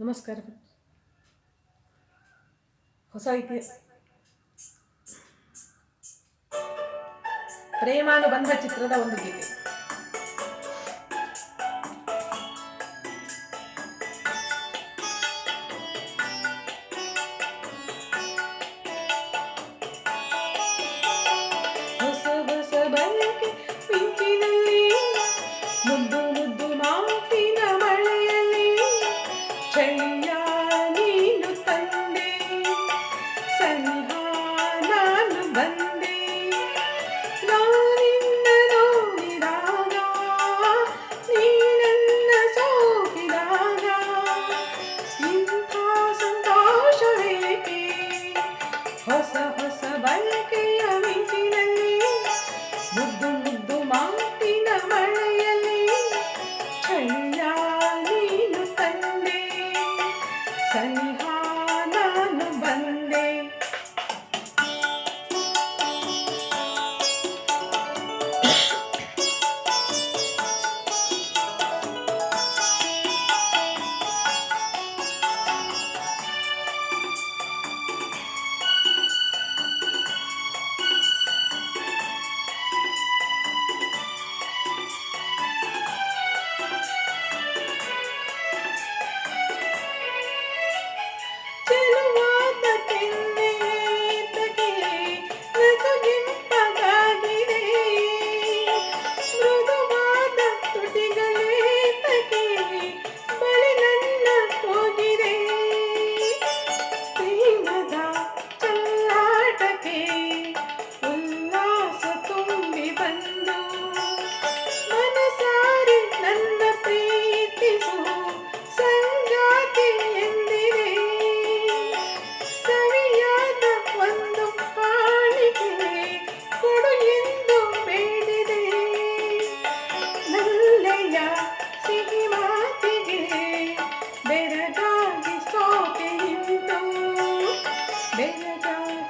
ನಮಸ್ಕಾರ. ಹೊಸ ಇತಿಹಾಸ ಪ್ರೇಮಾನುಬಂಧ ಚಿತ್ರದ ಒಂದು ಗೀತೆ. ಹೊಸ ಬಳಕೆಯ ಮಿಂಚಿನಲ್ಲಿ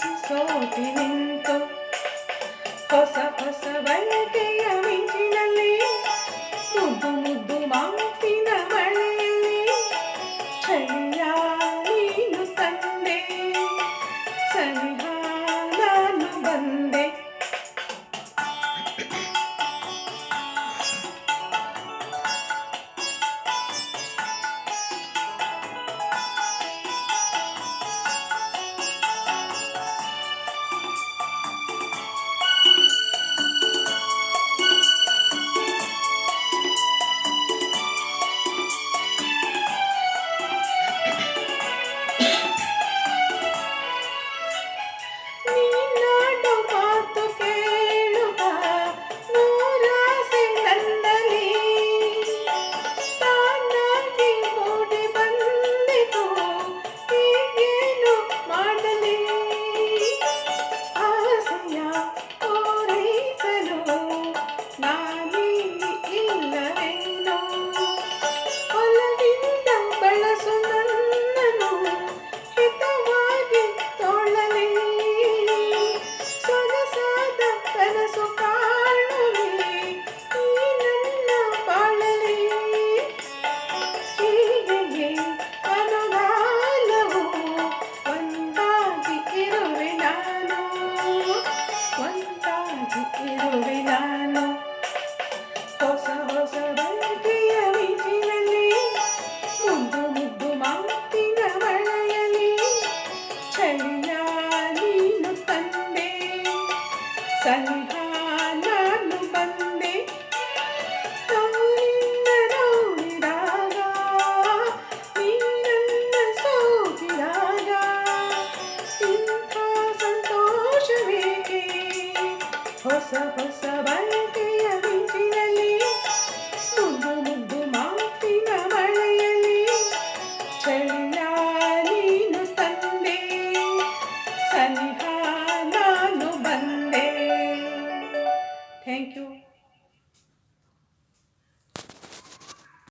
So, caning to cosa, cosa, vaya que ya. ಸಂಧಾನನು ಬಂದ